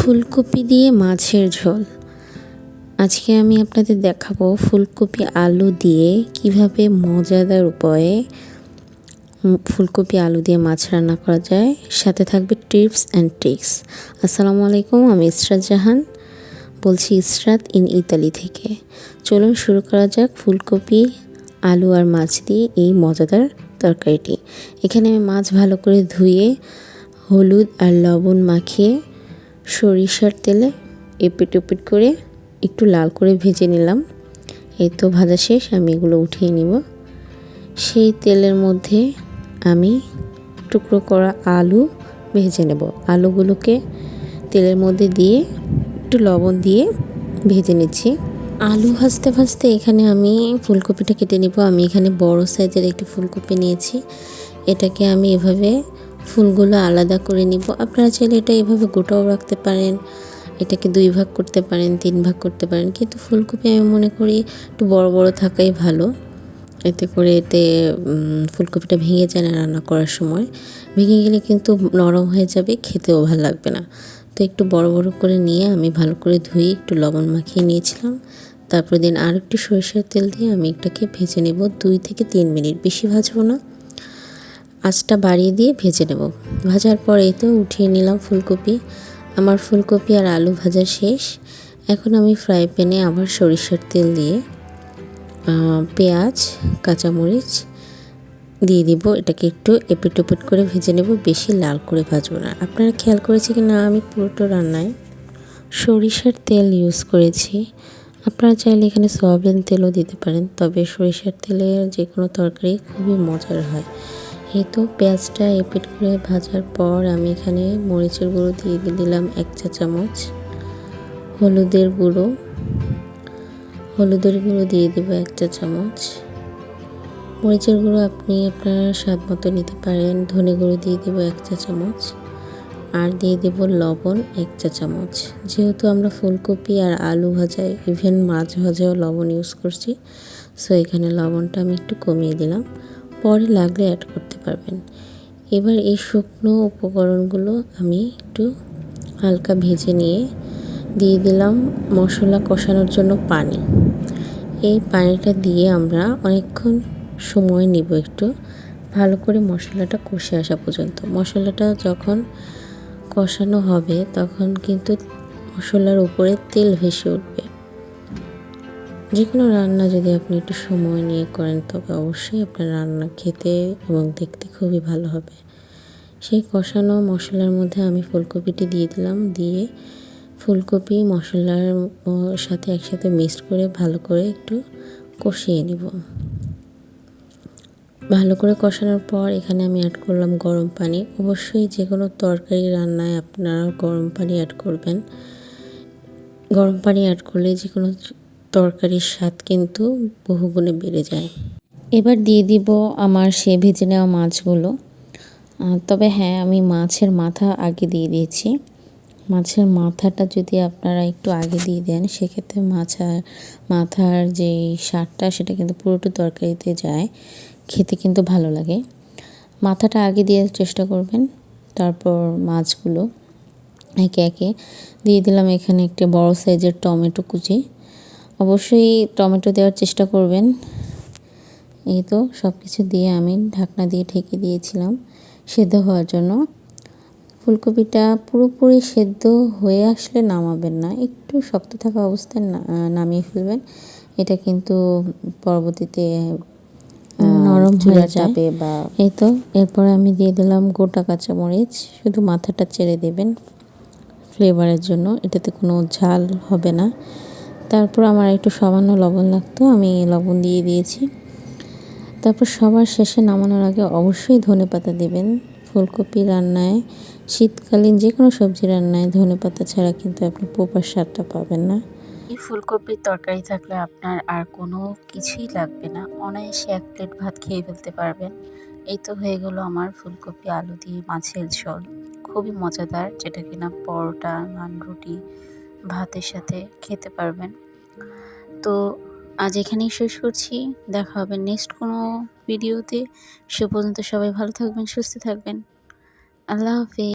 ফুলকপি দিয়ে মাছের ঝোল। আজকে আমি আপনাদের দেখাবো ফুলকপি আলু দিয়ে কীভাবে মজাদার উপায়ে ফুলকপি আলু দিয়ে মাছ রান্না করা যায়। সাথে থাকবে টিপস অ্যান্ড ট্রিক্স। আসসালামু আলাইকুম, আমি ইসরাত জাহান। বলছি ইসরাত ইন ইতালি থেকে। চলুন শুরু করা যাক ফুলকপি, আলু আর মাছ দিয়ে এই মজাদার তরকারিটি। এখানে আমি মাছ ভালো করে ধুয়ে হলুদ আর লবণ মাখিয়ে সরিষার তেলে এপিট ওপিট করে একটু লাল করে ভেজে নিলাম। এই তো ভাজা শেষ, আমি এগুলো উঠিয়ে নিব। সেই তেলের মধ্যে আমি টুকরো করা আলু ভেজে নেব। আলুগুলোকে তেলের মধ্যে দিয়ে একটু লবণ দিয়ে ভেজে নিচ্ছি। আলু ভাজতে ভাজতে এখানে আমি ফুলকপিটা কেটে নিব। আমি এখানে বড় সাইজের একটি ফুলকপি নিয়েছি। এটাকে আমি এভাবে ফুলগুলো আলাদা করে নিব। আপনারা চাইলে এটা এভাবে গোটাও রাখতে পারেন, এটাকে দুই ভাগ করতে পারেন, তিন ভাগ করতে পারেন। কিন্তু ফুলকপি আমি মনে করি একটু বড় বড় থাকাই ভালো। এতে করে এতে ফুলকপিটা ভেঙে যায় না রান্না করার সময়। ভেঙে গেলে কিন্তু নরম হয়ে যাবে, খেতেও ভালো লাগবে না। তো একটু বড় বড় করে নিয়ে আমি ভালো করে ধুয়ে একটু লবণ মাখিয়ে নিয়েছিলাম। তারপর দিন আর একটু সরিষার তেল দিয়ে আমি এটাকে ভেজে নেব দুই থেকে তিন মিনিট। বেশি ভাজবো না। আঁচটা বাড়িয়ে দিয়ে ভেজে নেব। ভাজার পর এই তো উঠিয়ে নিলাম ফুলকপি। আমার ফুলকপি আর আলু ভাজা শেষ। এখন আমি ফ্রাই প্যানে আবার সরিষার তেল দিয়ে পেঁয়াজ, কাঁচামরিচ দিয়ে দিব। এটাকে একটু এপিট ওপিট করে ভেজে নেব। বেশি লাল করে ভাজবো না। আপনারা খেয়াল করেছি কি না আমি পুরোটো রান্নায় সরিষার তেল ইউজ করেছি। আপনারা চাইলে এখানে সয়াবিন তেলও দিতে পারেন, তবে সরিষার তেলের যে কোনো তরকারি খুবই মজার হয়। তো পেঁয়াজটা এপিট করে ভাজার পর আমি এখানে মরিচের গুঁড়ো দিয়ে দিলাম এক চা চামচ। হলুদের গুঁড়ো। হলুদের গুঁড়ো দিয়ে দেবো এক চা চামচ। মরিচের গুঁড়ো আপনি আপনার স্বাদ মতো নিতে পারেন। ধনে গুঁড়ো দিয়ে দেবো এক চা চামচ। আর দিয়ে দেব লবণ এক চা চামচ। যেহেতু আমরা ফুলকপি আর আলু ভাজায় ইভেন মাছ ভাজাও লবণ ইউজ করছি, সো এখানে লবণটা আমি একটু কমিয়ে দিলাম। পরে লাগলে অ্যাড করতে পারবেন। এবার এই শুকনো উপকরণগুলো আমি একটু হালকা ভেজে নিয়ে দিয়ে দিলাম মশলা কষানোর জন্য পানি। এই পানিটা দিয়ে আমরা অনেকক্ষণ সময় নিব একটু, ভালো করে মশলাটা কষে আসা পর্যন্ত। মশলাটা যখন কষানো হবে তখন কিন্তু মশলার উপরে তেল ভেসে উঠবে। যে কোনো রান্না যদি আপনি একটু সময় নিয়ে করেন, তবে অবশ্যই আপনার রান্না খেতে এবং দেখতে খুবই ভালো হবে। সেই কষানো মশলার মধ্যে আমি ফুলকপিটি দিয়ে দিলাম। দিয়ে ফুলকপি, মশলার সাথে একসাথে মিক্সড করে ভালো করে একটু কষিয়ে নিব। ভালো করে কষানোর পর এখানে আমি অ্যাড করলাম গরম পানি। অবশ্যই যে কোনো তরকারি রান্নায় আপনারা গরম পানি অ্যাড করবেন। গরম পানি অ্যাড করলে যে কোনো তরকারির স্বাদ কিন্তু বহুগুণে বেড়ে যায়। এবার দিয়ে দিব আমার সে ভেজে নেওয়া মাছগুলো। তবে হ্যাঁ আমি মাছের মাথা আগে দিয়ে দিয়েছি। মাছের মাথাটা যদি আপনারা একটু আগে দিয়ে দেন, সেক্ষেত্রে মাছার মাথার যে স্বাদটা, সেটা কিন্তু পুরোটা তরকারিতে যায়। খেতে কিন্তু ভালো লাগে। মাথাটা আগে দিয়ে চেষ্টা করবেন, তারপর মাছগুলো একে একে। দিয়ে দিলাম এখানে একটি বড় সাইজের টমেটো কুচি। অবশ্যই টমেটো দেওয়ার চেষ্টা করবেন। এই তো সব কিছু দিয়ে আমি ঢাকনা দিয়ে ঢেকে দিয়েছিলাম সেদ্ধ হওয়ার জন্য। ফুলকপিটা পুরোপুরি সেদ্ধ হয়ে আসলে নামাবেন না একটু শক্ত থাকা অবস্থায় নামিয়ে ফেলবেন। এটা কিন্তু পরবর্তীতে নরম হয়ে যাবে বা এই তো এরপরে আমি দিয়ে দিলাম গোটা কাঁচামরিচ। শুধু মাথাটা চেড়ে দেবেন ফ্লেভারের জন্য এটাতে কোনো ঝাল হবে না। তারপর আমার একটু সামান্য লবণ লাগতো, আমি লবণ দিয়ে দিয়েছি। তারপর সবার শেষে নামানোর আগে অবশ্যই ধনে পাতা দেবেন। ফুলকপি রান্নায়, শীতকালীন যে কোনো সবজি রান্নায় ধনে পাতা ছাড়া কিন্তু আপনি পোপার স্বাদটা পাবেন না। এই ফুলকপির তরকারি থাকলে আপনার আর কোনো কিছুই লাগবে না। অনায়াসে এক প্লেট ভাত খেয়ে ফেলতে পারবেন। এই তো হয়ে গেল আমার ফুলকপি, আলু দিয়ে মাছের ঝোল। খুবই মজাদার, যেটা কিনা পরোটা, নান, রুটি ভাতের সাথে খেতে পারবেন। তো আজ এখানেই শেষ করছি। দেখা হবে নেক্সট কোনো ভিডিওতে সে পর্যন্ত সবাই ভালো থাকবেন, সুস্থ থাকবেন। আল্লাহ হাফিজ।